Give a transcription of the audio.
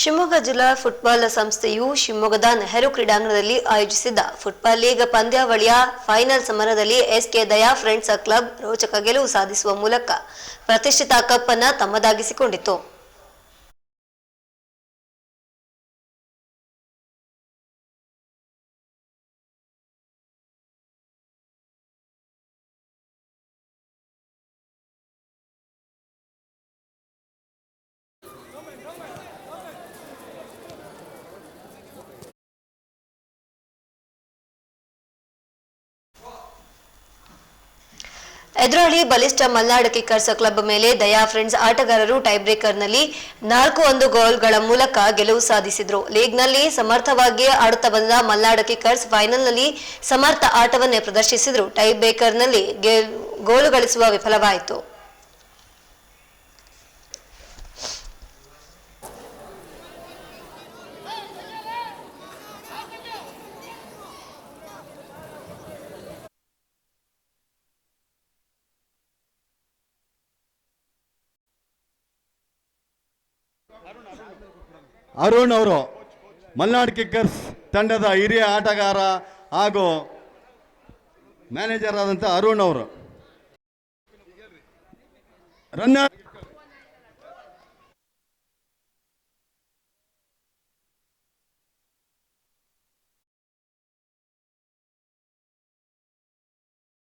ಶಿವಮೊಗ್ಗ ಜಿಲ್ಲಾ ಫುಟ್ಬಾಲ್ ಸಂಸ್ಥೆಯು ಶಿವಮೊಗ್ಗದ ನೆಹರು ಕ್ರೀಡಾಂಗಣದಲ್ಲಿ ಆಯೋಜಿಸಿದ್ದ ಫುಟ್ಬಾಲ್ ಲೀಗ್ ಪಂದ್ಯಾವಳಿಯ ಫೈನಲ್ ಸಮರದಲ್ಲಿ S K Daya friends club ರೋಚಕ ಗೆಲುವು ಸಾಧಿಸುವ ಮೂಲಕ ಪ್ರತಿಷ್ಠಿತ ಕಪ್ ಅನ್ನ ತಮ್ಮದಾಗಿಸಿಕೊಂಡಿತು. ಎದುರಾಳಿ ಬಲಿಷ್ಠ ಮಲ್ನಾಡ್ ಕಿಕ್ಕರ್ಸ್ ಕ್ಲಬ್ ಮೇಲೆ ದಯಾ ಫ್ರೆಂಡ್ಸ್ ಆಟಗಾರರು ಟೈ ಬ್ರೇಕರ್ನಲ್ಲಿ ನಾಲ್ಕು ಒಂದು ಗೋಲ್ಗಳ ಮೂಲಕ ಗೆಲುವು ಸಾಧಿಸಿದ್ರು. ಲೀಗ್ನಲ್ಲಿ ಸಮರ್ಥವಾಗಿ ಆಡುತ್ತಾ ಬಂದ ಮಲ್ನಾಡ್ ಕಿಕ್ಕರ್ಸ್ ಫೈನಲ್ನಲ್ಲಿ ಸಮರ್ಥ ಆಟವನ್ನೇ ಪ್ರದರ್ಶಿಸಿದ್ರು. ಟೈ ಬ್ರೇಕರ್ನಲ್ಲಿ ಗೋಲು ಗಳಿಸುವ ವಿಫಲವಾಯಿತು. ಅರುಣ್ ಅವರು ಮಲ್ನಾಡ್ ಕಿಕ್ಕರ್ಸ್ ತಂಡದ ಹಿರಿಯ ಆಟಗಾರ ಹಾಗೂ ಮ್ಯಾನೇಜರ್ ಆದಂಥ ಅರುಣ್ ಅವರು. ರನ್ನರ್